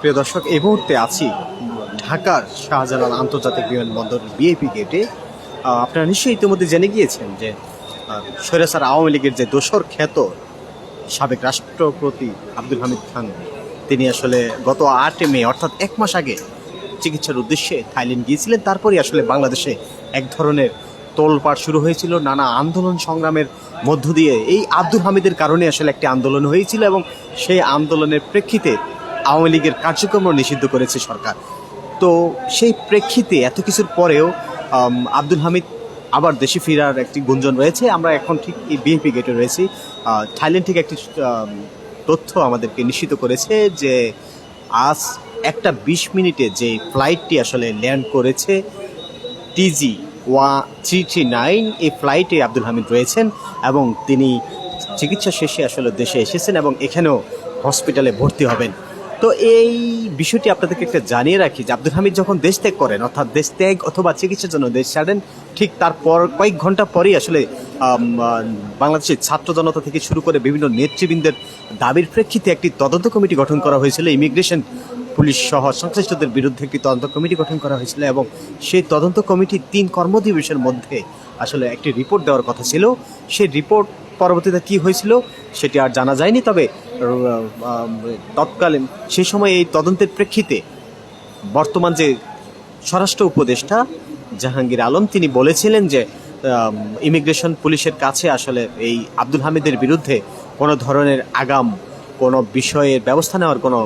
প্রিয় দর্শক, এই মুহূর্তে আছি ঢাকার শাহজালাল আন্তর্জাতিক বিমানবন্দর বিএপি গেটে। আপনারা নিশ্চয়ই ইতিমধ্যে জেনে গিয়েছেন যে স্বৈরাচার আওয়ামী লীগের যে দোসর খ্যাত সাবেক রাষ্ট্রপতি আব্দুল হামিদ খান, তিনি আসলে গত আটে মে, অর্থাৎ এক মাস আগে চিকিৎসার উদ্দেশ্যে থাইল্যান্ড গিয়েছিলেন। তারপরই আসলে বাংলাদেশে এক ধরনের তোলপাড় শুরু হয়েছিল, নানা আন্দোলন সংগ্রামের মধ্য দিয়ে। এই আব্দুল হামিদের কারণে আসলে একটি আন্দোলন হয়েছিল এবং সেই আন্দোলনের প্রেক্ষিতে আওয়ামী লীগের কার্যক্রম নিষিদ্ধ করেছে সরকার। তো সেই প্রেক্ষিতে এত কিছুর পরেও আব্দুল হামিদ আবার দেশে ফেরার একটি গুঞ্জন রয়েছে। আমরা এখন ঠিক বিএনপি গেটে রয়েছি। থাইল্যান্ড থেকে একটি তথ্য আমাদেরকে নিশ্চিত করেছে যে, আজ একটা বিশ মিনিটে যে ফ্লাইটটি আসলে ল্যান্ড করেছে টিজি ওয়া থ্রি থ্রি নাইন এই ফ্লাইটে আব্দুল হামিদ রয়েছেন এবং তিনি চিকিৎসা শেষে আসলে দেশে এসেছেন এবং এখানেও হসপিটালে ভর্তি হবেন। তো এই বিষয়টি আপনাদেরকে একটা জানিয়ে রাখি যে আব্দুল হামিদ যখন দেশ ত্যাগ করেন, অর্থাৎ দেশ ত্যাগ অথবা চিকিৎসার জন্য দেশ ছাড়েন, ঠিক তারপর কয়েক ঘণ্টা পরেই আসলে বাংলাদেশের ছাত্র জনতা থেকে শুরু করে বিভিন্ন নেতৃবৃন্দের দাবির প্রেক্ষিতে একটি তদন্ত কমিটি গঠন করা হয়েছিল। ইমিগ্রেশন পুলিশ সহ সংশ্লিষ্টদের বিরুদ্ধে একটি তদন্ত কমিটি গঠন করা হয়েছিল এবং সেই তদন্ত কমিটি তিন কর্মদিবসের মধ্যে আসলে একটি রিপোর্ট দেওয়ার কথা ছিল। সেই রিপোর্ট পরবর্তীতে কি হয়েছিল সেটি আর জানা যায়নি, তবে তৎকালীন সেই সময় এই তদন্তের প্রেক্ষিতে বর্তমান যে স্বরাষ্ট্র উপদেষ্টা জাহাঙ্গীর আলম, তিনি বলেছিলেন যে ইমিগ্রেশন পুলিশের কাছে আসলে এই আব্দুল হামিদের বিরুদ্ধে কোনো ধরনের আগাম, কোনো বিষয়ের ব্যবস্থা নেওয়ার কোনো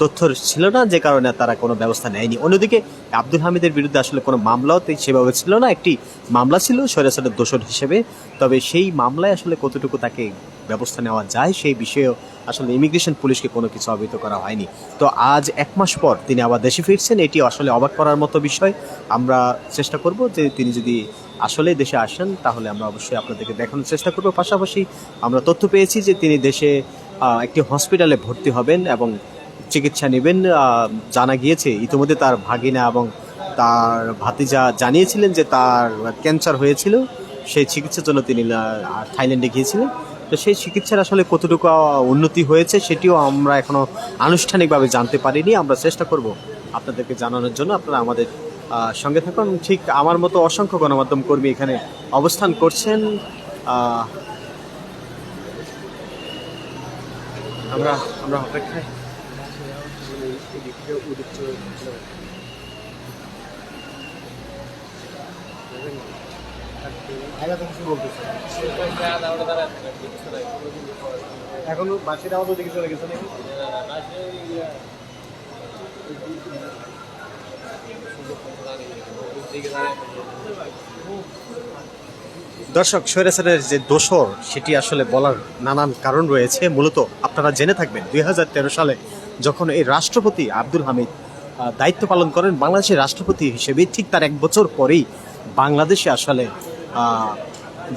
তথ্য ছিল না, যে কারণে তারা কোনো ব্যবস্থা নেয়নি। অন্যদিকে আব্দুল হামিদের বিরুদ্ধে আসলে কোনো মামলাও সেভাবে ছিল না, একটি মামলা ছিল সৈরাসারের দোষর হিসেবে, তবে সেই মামলায় আসলে কতটুকু তাকে ব্যবস্থা নেওয়া যায়, সেই বিষয়েও আসলে ইমিগ্রেশন পুলিশকে কোনো কিছু অবহিত করা হয়নি। তো আজ এক মাস পর তিনি আবার দেশে ফিরছেন, এটি আসলে অবাক করার মতো বিষয়। আমরা চেষ্টা করব যে তিনি যদি আসলে দেশে আসেন, তাহলে আমরা অবশ্যই আপনাদেরকে দেখানোর চেষ্টা করব। পাশাপাশি আমরা তথ্য পেয়েছি যে তিনি দেশে একটি হসপিটালে ভর্তি হবেন এবং চিকিৎসা নেবেন। জানা গিয়েছে, ইতিমধ্যে তার ভাগিনা এবং তার ভাতিজা জানিয়েছিলেন যে তার ক্যান্সার হয়েছিল, সেই চিকিৎসার জন্য তিনি থাইল্যান্ডে গিয়েছিলেন। তো সেই চিকিৎসার আসলে কতটুকু উন্নতি হয়েছে সেটিও আমরা এখনও আনুষ্ঠানিকভাবে জানতে পারিনি। আমরা চেষ্টা করব আপনাদেরকে জানানোর জন্য। আপনারা আমাদের সঙ্গে থাকুন। ঠিক আমার মতো অসংখ্য গণমাধ্যম কর্মী এখানে অবস্থান করছেন। আমরা আমরা অপেক্ষায় এখন বাসির আওয়াজ ওদিকে চলে গেছে নাকি? দর্শক স্বৈরাচারের যে দোসর, সেটি আসলে বলার নানান কারণ রয়েছে। মূলত আপনারা জেনে থাকবেন, দুই হাজার তেরো সালে যখন এই রাষ্ট্রপতি আব্দুল হামিদ দায়িত্ব পালন করেন, বাংলাদেশের রাষ্ট্রপতি হিসেবে ঠিক তার এক বছর পরেই বাংলাদেশে আসলে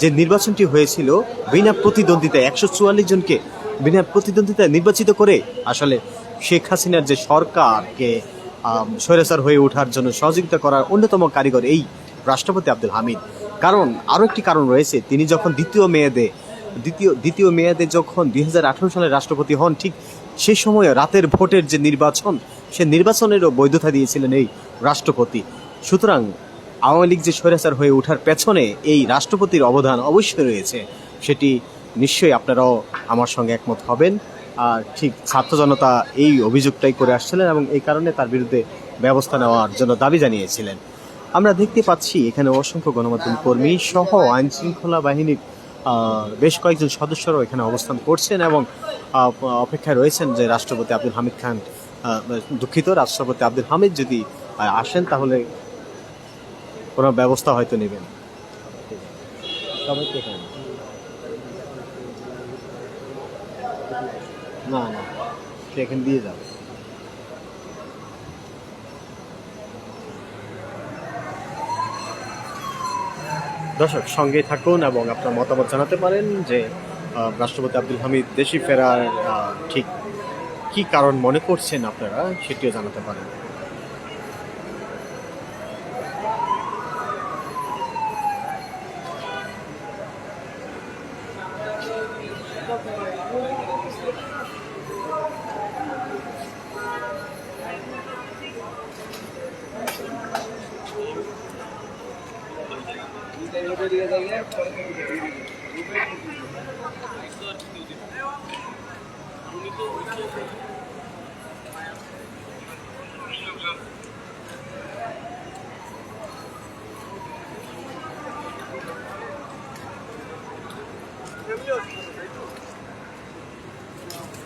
যে নির্বাচনটি হয়েছিল, বিনা প্রতিদ্বন্দ্বিতায় একশো চুয়াল্লিশ জনকে বিনা প্রতিদ্বন্দ্বিতায় নির্বাচিত করে আসলে শেখ হাসিনার যে সরকারকে স্বৈরাচার হয়ে ওঠার জন্য সহযোগিতা করার অন্যতম কারিগর এই রাষ্ট্রপতি আব্দুল হামিদ। কারণ আরও একটি কারণ রয়েছে, তিনি যখন দ্বিতীয় মেয়াদে, দ্বিতীয় দ্বিতীয় মেয়াদে যখন দুই হাজার আঠারো সালে রাষ্ট্রপতি হন, ঠিক সেই সময়ে রাতের ভোটের যে নির্বাচন, সে নির্বাচনেরও বৈধতা দিয়েছিলেন এই রাষ্ট্রপতি। সুতরাং আওয়ামী লীগ যে স্বৈরাচার হয়ে ওঠার পেছনে এই রাষ্ট্রপতির অবদান অবশ্যই রয়েছে, সেটি নিশ্চয়ই আপনারাও আমার সঙ্গে একমত হবেন। আর ঠিক ছাত্র জনতা এই অভিযোগটাই করে আসছিলেন এবং এই কারণে তার বিরুদ্ধে ব্যবস্থা নেওয়ার জন্য দাবি জানিয়েছিলেন। আমরা দেখতে পাচ্ছি এখানে অসংখ্য গণমাধ্যম কর্মী সহ আইন শৃঙ্খলা বাহিনীর বেশ কয়েকজন সদস্যরাও এখানে অবস্থান করছেন এবং অপেক্ষায় রয়েছেন যে রাষ্ট্রপতি আব্দুল হামিদ খান দুঃখিত, রাষ্ট্রপতি আব্দুল হামিদ যদি আসেন তাহলে কোনো ব্যবস্থা হয়তো নেবেন। না না দিয়ে যাবে। দর্শক সঙ্গে থাকুন এবং আপনার মতামত জানাতে পারেন যে রাষ্ট্রপতি আব্দুল হামিদ দেশি ফেরার ঠিক কি কারণ মনে করছেন আপনারা, সেটিও জানাতে পারেন।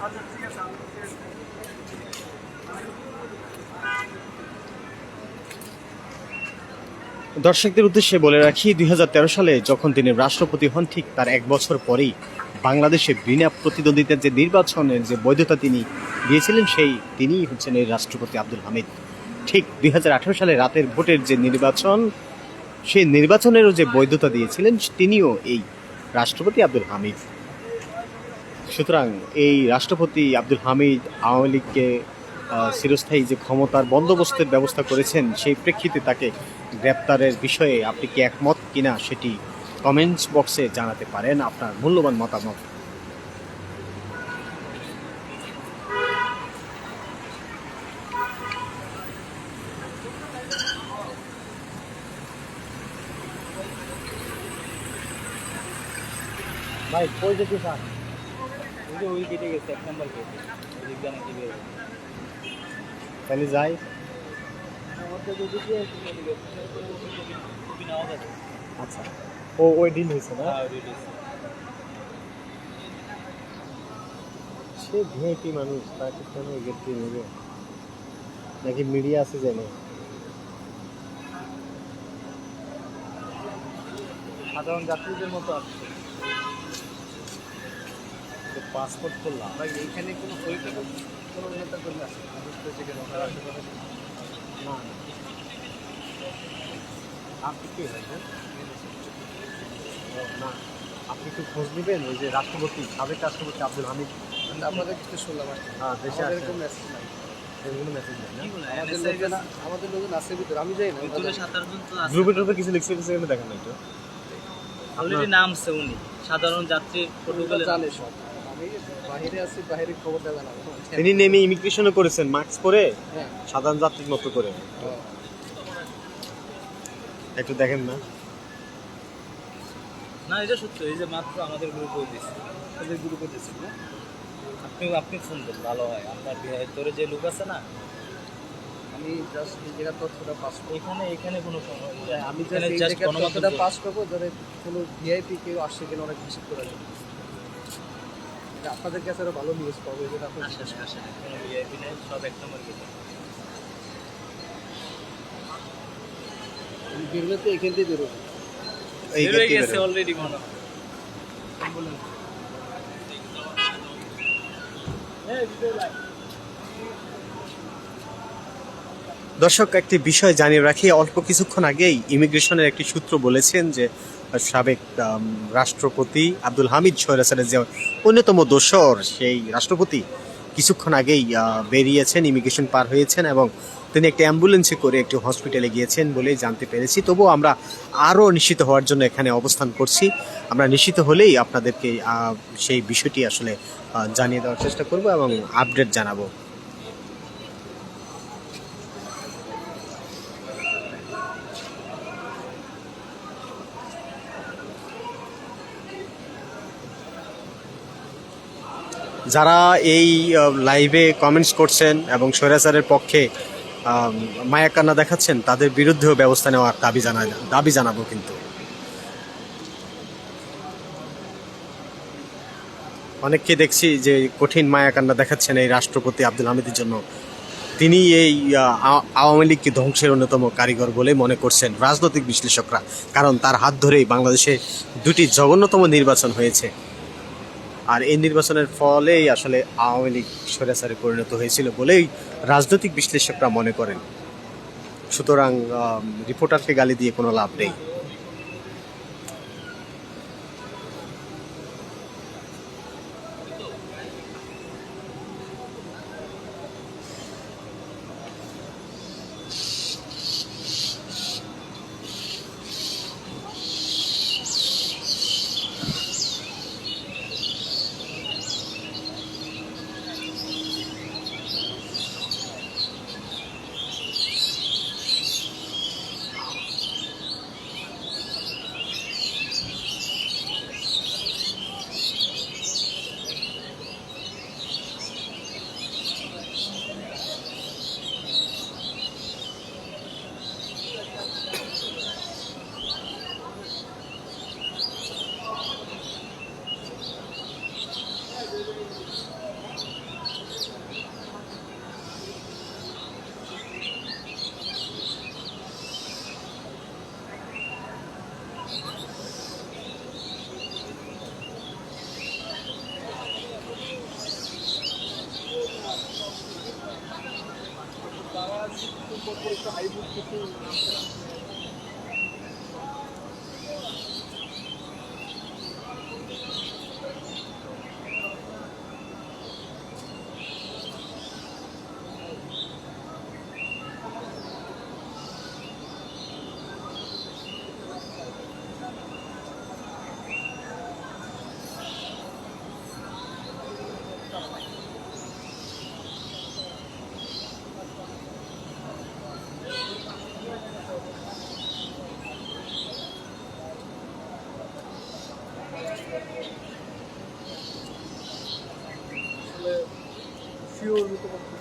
아주 크게 잡는 게 দর্শকদের উদ্দেশ্যে বলে রাখি, দুই হাজার তেরো সালে যখন তিনি রাষ্ট্রপতি হন, ঠিক তার এক বছর পরেই বাংলাদেশে বিনা প্রতিদ্বন্দ্বিতার যে নির্বাচনের যে বৈধতা তিনি দিয়েছিলেন, সেই তিনিই হচ্ছেন এই রাষ্ট্রপতি আব্দুল হামিদ। ঠিক দুই হাজার আঠেরো সালে রাতের ভোটের যে নির্বাচন, সেই নির্বাচনেরও যে বৈধতা দিয়েছিলেন, তিনিও এই রাষ্ট্রপতি আব্দুল হামিদ। সুতরাং এই রাষ্ট্রপতি আব্দুল হামিদ আওয়ামী লীগকে চিরস্থায়ী যে ক্ষমতার বন্দোবস্তের ব্যবস্থা করেছেন, সেই প্রেক্ষিতে তাকে গ্রেপ্তারের বিষয়ে আপনি কি একমত কিনা সেটি কমেন্টস বক্সে জানাতে পারেন। আপনার মূল্যবান মতামত। ভাই, কই যেতে চান ওই যে ওই কেটে গেছে, এক নম্বর কেটে ওই দিয়ে নাকি বের। তাহলে যাই। আচ্ছা। ও ওই ডিল হয়েছে না? হ্যাঁ। সে ভিআইপি মানুষ তাকে কেন গেট দিয়ে নেবে। নাকি মিডিয়া আছে জানে? সাধারণ যাত্রীদের মতো আসছে। পাসপোর্ট করলাম ভাই এইখানে কোনো কোনো নেতা করলে আসে না না। আপনি কি হয়েছেন না। আপনি একটু খোঁজ নেবেন ওই যে রাষ্ট্রপতি সাবেক রাষ্ট্রপতি আব্দুল হামিদ। আপনাদের কিছু শুনলাম আর কি। হ্যাঁ দেশে নাই। মেসেজ না? আমাদের লোকজন আছে ভিতরে আমি যাই না। ভিতরে সাতাশ জন তো আছে। গ্রুপে ট্রুপে কিছু লিখছে কিছু কিন্তু দেখেন না। একটু অলরেডি নামছে উনি সাধারণ যাত্রী ওরা জানে সব। তিনি নেমে ইমিগ্রেশনও করেছেন মাস্ক পরে হ্যাঁ। সাধারণ যাত্রীর মতো করে। হ্যাঁ। একটু দেখেন না। না এটা সত্য এই যে মাত্র আমাদের গ্রুপে দিচ্ছে ওদের গ্রুপে দিয়েছি না? আপনি আপনি ফোন দেন ভালো হয়। আপনার বিয়ে- তোরে যে লোক আছে না? আমি জাস্ট নিজেরা তথ্যটা পাস করব। এখানে এখানে কোনো সমস্যা আমি জাস্ট এই জায়গার তথ্যটা পাস করব ধরে কোনো ভিআইপি কেউ আসছে কিনা অনেক ভিজিট করে যাবে আপনাদের কাছে আরও ভালো নিউজ পাবো এই জন্য আপনি আসে আসে আসে কোনো ভিআইপি নেই সব এক নম্বর বেরোলে তো এখান থেকে বেরোবে। হয়ে গেছে অলরেডি মনে হয়। দর্শক একটি বিষয় জানিয়ে রাখি অল্প কিছুক্ষণ আগেই ইমিগ্রেশনের একটি সূত্র বলেছেন যে সাবেক রাষ্ট্রপতি আব্দুল হামিদ সৈরাসারের যে অন্যতম দোসর, সেই রাষ্ট্রপতি কিছুক্ষণ আগেই বেরিয়েছেন, ইমিগ্রেশন পার হয়েছেন এবং তিনি একটি অ্যাম্বুলেন্সে করে একটি হসপিটালে গিয়েছেন বলে জানতে পেরেছি। তবুও আমরা আরও নিশ্চিত হওয়ার জন্য এখানে অবস্থান করছি। আমরা নিশ্চিত হলেই আপনাদেরকে সেই বিষয়টি আসলে জানিয়ে দেওয়ার চেষ্টা করব এবং আপডেট জানাব। যারা এই লাইভে কমেন্টস করছেন এবং স্বৈরাচারের পক্ষে মায়াকান্না দেখাচ্ছেন, তাদের বিরুদ্ধেও ব্যবস্থা নেওয়ার দাবি জানা দাবি জানাব কিন্তু। অনেককে দেখছি যে কঠিন মায়াকান্না দেখাচ্ছেন এই রাষ্ট্রপতি আব্দুল হামিদের জন্য। তিনি এই আওয়ামী লীগকে ধ্বংসের অন্যতম কারিগর বলে মনে করছেন রাজনৈতিক বিশ্লেষকরা, কারণ তার হাত ধরেই বাংলাদেশে দুটি জঘন্যতম নির্বাচন হয়েছে। আর এই নির্বাচনের ফলেই আসলে আওয়ামী লীগ স্বৈরাচারে পরিণত হয়েছিল বলেই রাজনৈতিক বিশ্লেষকরা মনে করেন। সুতরাং রিপোর্টারকে গালি দিয়ে কোনো লাভ নেই। 아이블코팅 을. কিছু